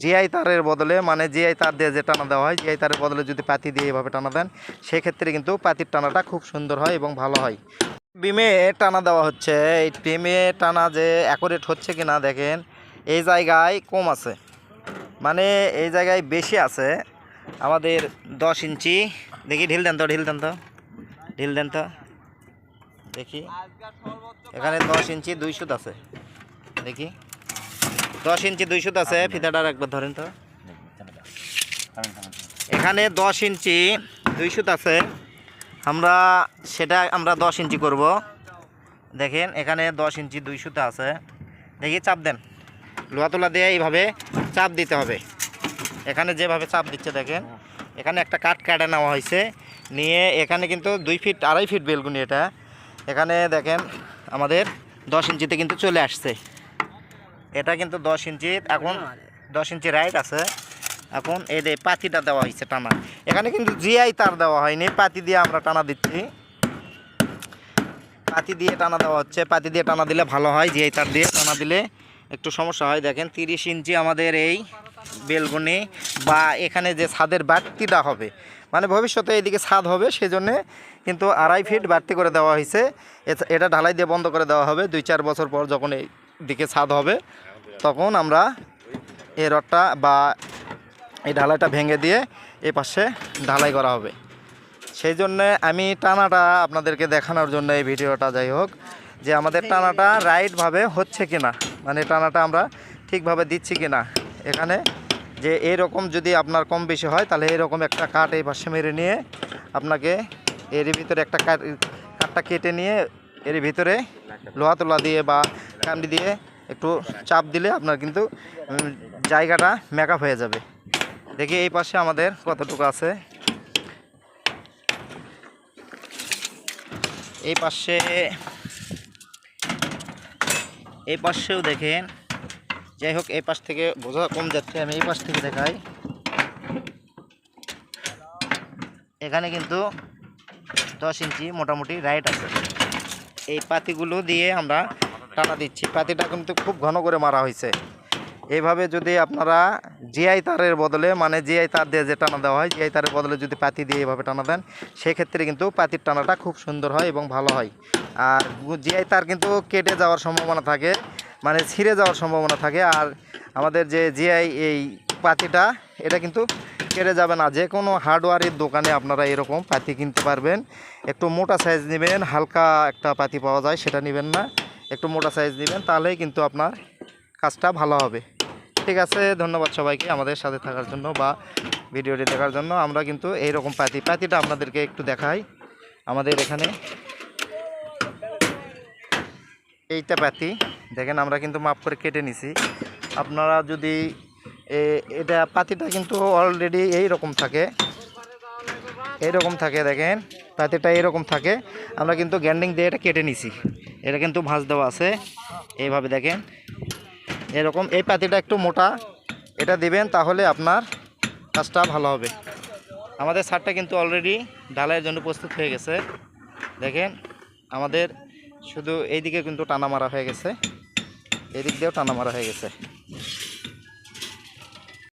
GI তারের বদলে মানে জিআই তার দিয়ে যে টানা দেওয়া হয় জিআই তারের বদলে যদি পাতি দিয়ে এভাবে টানা দেন, সেক্ষেত্রে কিন্তু পাতির টানাটা খুব সুন্দর হয় এবং ভালো হয়। বিমে টানা দেওয়া হচ্ছে। এই বিমে টানা যে অ্যাকোরেট হচ্ছে কি না দেখেন, এই জায়গায় কম আছে। মানে এই জায়গায় বেশি আছে। আমাদের দশ ইঞ্চি। দেখি, ঢিল দেন তো, ঢিল দেন তো। ঢিল দেন তো। দেখি। এখানে দশ ইঞ্চি দুই সুত আছে। দেখি। দশ ইঞ্চি দুই সুত আছে ফিতাটার একবার ধরেন তো। এখানে দশ ইঞ্চি দুই সুত আছে। আমরা সেটা আমরা দশ ইঞ্চি করব। দেখেন এখানে দশ ইঞ্চি দুই সুতা আছে। দেখি চাপ দেন। লোহা তোলা দিয়ে এইভাবে চাপ দিতে হবে। এখানে যেভাবে চাপ দিচ্ছে দেখেন। এখানে একটা কাঠ কাটে নেওয়া হয়েছে। নিয়ে এখানে কিন্তু দুই ফিট আড়াই ফিট বেলগুনি এটা। এখানে দেখেন আমাদের দশ ইঞ্চিতে কিন্তু চলে আসছে। এটা কিন্তু দশ ইঞ্চি এখন দশ ইঞ্চি রাইট আছে। এখন এই যে পাতিটা দেওয়া হয়েছে টানা। এখানে কিন্তু জিআই তার দেওয়া হয়নি পাতি দিয়ে আমরা টানা দিচ্ছি। পাতি দিয়ে টানা দেওয়া হচ্ছে পাতি দিয়ে টানা দিলে ভালো হয় জিআই তার দিয়ে টানা দিলে একটু সমস্যা হয়। দেখেন তিরিশ ইঞ্চি আমাদের এই বেলগুনি বা এখানে যে ছাদের বাড়তিটা হবে। মানে ভবিষ্যতে এইদিকে ছাদ হবে সেজন্যে কিন্তু আড়াই ফিট বাড়তি করে দেওয়া হয়েছে এটা ঢালাই দিয়ে বন্ধ করে দেওয়া হবে। দুই চার বছর পর যখন এই দিকে ছাদ হবে তখন আমরা এই রডটা বা এই ঢালাইটা ভেঙে দিয়ে এই পাশে ঢালাই করা হবে। সেই জন্যে আমি টানাটা আপনাদেরকে দেখানোর জন্য এই ভিডিওটা যাই হোক যে আমাদের টানাটা রাইটভাবে হচ্ছে কি না মানে টানাটা আমরা ঠিকভাবে দিচ্ছি কি না এখানে যে এরকম যদি আপনার কম বেশি হয় তাহলে এরকম একটা কাঠ এই পাশে মেরে নিয়ে আপনাকে এর ভিতরে একটা কাঠ কাঠটা কেটে নিয়ে এর ভিতরে লোহা তোলা দিয়ে বা কান্ডি দিয়ে একটু চাপ দিলে আপনার কিন্তু জায়গাটা মেকআপ হয়ে যাবে। দেখি এই পাশে আমাদের কতটুকু আছে। এই পাশে, এই পাশেও দেখেন, যাই হোক এই পাশ থেকে বোঝা কম যাচ্ছে, আমি এই পাশ থেকে দেখাই। এখানে কিন্তু দশ ইঞ্চি মোটামুটি রাইট আছে। এই পাতিগুলো দিয়ে আমরা টানা দিচ্ছি। পাতিটা কিন্তু খুব ঘন করে মারা হয়েছে। এইভাবে যদি আপনারা জিআই তারের বদলে মানে জিআই তার দিয়ে যে টানা দেওয়া হয়, জিআই তারের বদলে যদি পাতি দিয়ে এইভাবে টানা দেন, সেক্ষেত্রে কিন্তু পাতির টানাটা খুব সুন্দর হয় এবং ভালো হয়। আর জিআই তার কিন্তু কেটে যাওয়ার সম্ভাবনা থাকে মানে ছিঁড়ে যাওয়ার সম্ভাবনা থাকে। আর আমাদের যে জিআই এই পাতিটা, এটা কিন্তু কেটে যাবে না। যে কোনো হার্ডওয়ারের দোকানে আপনারা এরকম পাতি কিনতে পারবেন। একটু মোটা সাইজ নেবেন, হালকা একটা পাতি পাওয়া যায়, সেটা নেবেন না। একটু মোটা সাইজ নেবেন, তাহলেই কিন্তু আপনার কাজটা ভালো হবে। ঠিক আছে, ধন্যবাদ সবাইকে আমাদের সাথে থাকার জন্য বা ভিডিওটি দেখার জন্য। আমরা কিন্তু এই রকম পাতি, পাতিটা আপনাদেরকে একটু দেখাই। আমাদের এখানে এইটা পাতি, দেখেন আমরা কিন্তু মাপ করে কেটে নিছি। আপনারা যদি এটা পাতিটা কিন্তু অলরেডি এই রকম থাকে। এইরকম থাকে দেখেন, পাতিটা এইরকম থাকে। আমরা কিন্তু গ্যান্ডিং দিয়ে এটা কেটে নিছি। এটা কিন্তু ভাঁজ দেওয়া আছে। এইভাবে দেখেন, এরকম, এই পাতিটা একটু মোটা। এটা দিবেন তাহলে আপনার কাজটা ভালো হবে। আমাদের ছাদটা কিন্তু অলরেডি ঢালাইয়ের জন্য প্রস্তুত হয়ে গেছে। দেখেন, আমাদের শুধু এইদিকে কিন্তু টানা মারা হয়ে গেছে। এদিক দিয়েও টানা মারা হয়ে গেছে।